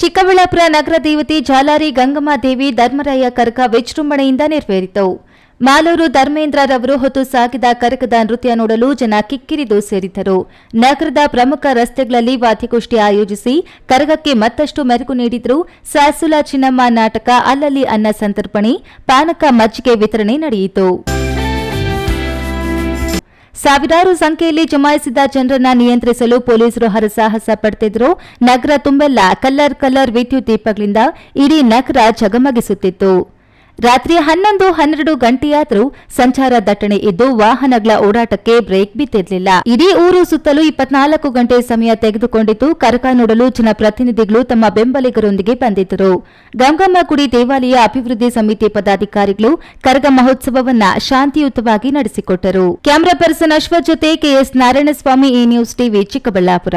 ಚಿಕ್ಕಬಳ್ಳಾಪುರ ನಗರ ದೇವತೆ ಜಾಲಾರಿ ಗಂಗಮ್ಮ ದೇವಿ ಧರ್ಮರಾಯ ಕರಕ ವಿಜೃಂಭಣೆಯಿಂದ ನೆರವೇರಿತು. ಮಾಲೂರು ಧರ್ಮೇಂದ್ರರವರು ಹೊತ್ತು ಸಾಗಿದ ಕರಕದ ನೃತ್ಯ ನೋಡಲು ಜನ ಕಿಕ್ಕಿರಿದು ಸೇರಿದ್ದರು. ನಗರದ ಪ್ರಮುಖ ರಸ್ತೆಗಳಲ್ಲಿ ವಾದ್ಯಗೋಷ್ಠಿ ಆಯೋಜಿಸಿ ಕರಗಕ್ಕೆ ಮತ್ತಷ್ಟು ಮೆರುಗು ನೀಡಿದ್ರು ಸಾಸುಲಾ ಚಿನ್ನಮ್ಮ ನಾಟಕ ಅಲ್ಲಲ್ಲಿ ಅನ್ನ ಸಂತರ್ಪಣೆ, ಪಾನಕ ಮಜ್ಜಿಗೆ ವಿತರಣೆ ನಡೆಯಿತು. ಸಾವಿರಾರು ಸಂಖ್ಯೆಯಲ್ಲಿ ಜಮಾಯಿಸಿದ ಜನರನ್ನ ನಿಯಂತ್ರಿಸಲು ಪೊಲೀಸರು ಹರಸಾಹಸ ಪಡ್ತಿದ್ರು. ನಗರ ತುಂಬೆಲ್ಲ ಕಲ್ಲರ್ ಕಲ್ಲರ್ ವಿದ್ಯುತ್ ದೀಪಗಳಿಂದ ಇಡೀ ನಗರ ಜಗಮಗಿಸುತ್ತಿತ್ತು ರಾತ್ರಿ ಹನ್ನೊಂದು ಹನ್ನೆರಡು ಗಂಟೆಯಾದರೂ ಸಂಚಾರ ದಟ್ಟಣೆ ಇದ್ದು ವಾಹನಗಳ ಓಡಾಟಕ್ಕೆ ಬ್ರೇಕ್ ಬಿದ್ದಿರಲಿಲ್ಲ. ಇಡೀ ಊರು ಸುತ್ತಲೂ ಇಪ್ಪತ್ನಾಲ್ಕು ಗಂಟೆ ಸಮಯ ತೆಗೆದುಕೊಂಡಿದ್ದು ಕರಕ ನೋಡಲು ಜನಪ್ರತಿನಿಧಿಗಳು ತಮ್ಮ ಬೆಂಬಲಿಗರೊಂದಿಗೆ ಬಂದಿದ್ದರು. ಗಂಗಮ್ಮ ಗುಡಿ ದೇವಾಲಯ ಅಭಿವೃದ್ಧಿ ಸಮಿತಿ ಪದಾಧಿಕಾರಿಗಳು ಕರಗ ಮಹೋತ್ಸವವನ್ನ ಶಾಂತಿಯುತವಾಗಿ ನಡೆಸಿಕೊಟ್ಟರು. ಕ್ಯಾಮರಾ ಪರ್ಸನ್ ಅಶ್ವ ಜೊತೆ ಕೆಎಸ್ ನಾರಾಯಣಸ್ವಾಮಿ ಈ ನ್ಯೂಸ್ ಟಿವಿ ಚಿಕ್ಕಬಳ್ಳಾಪುರ.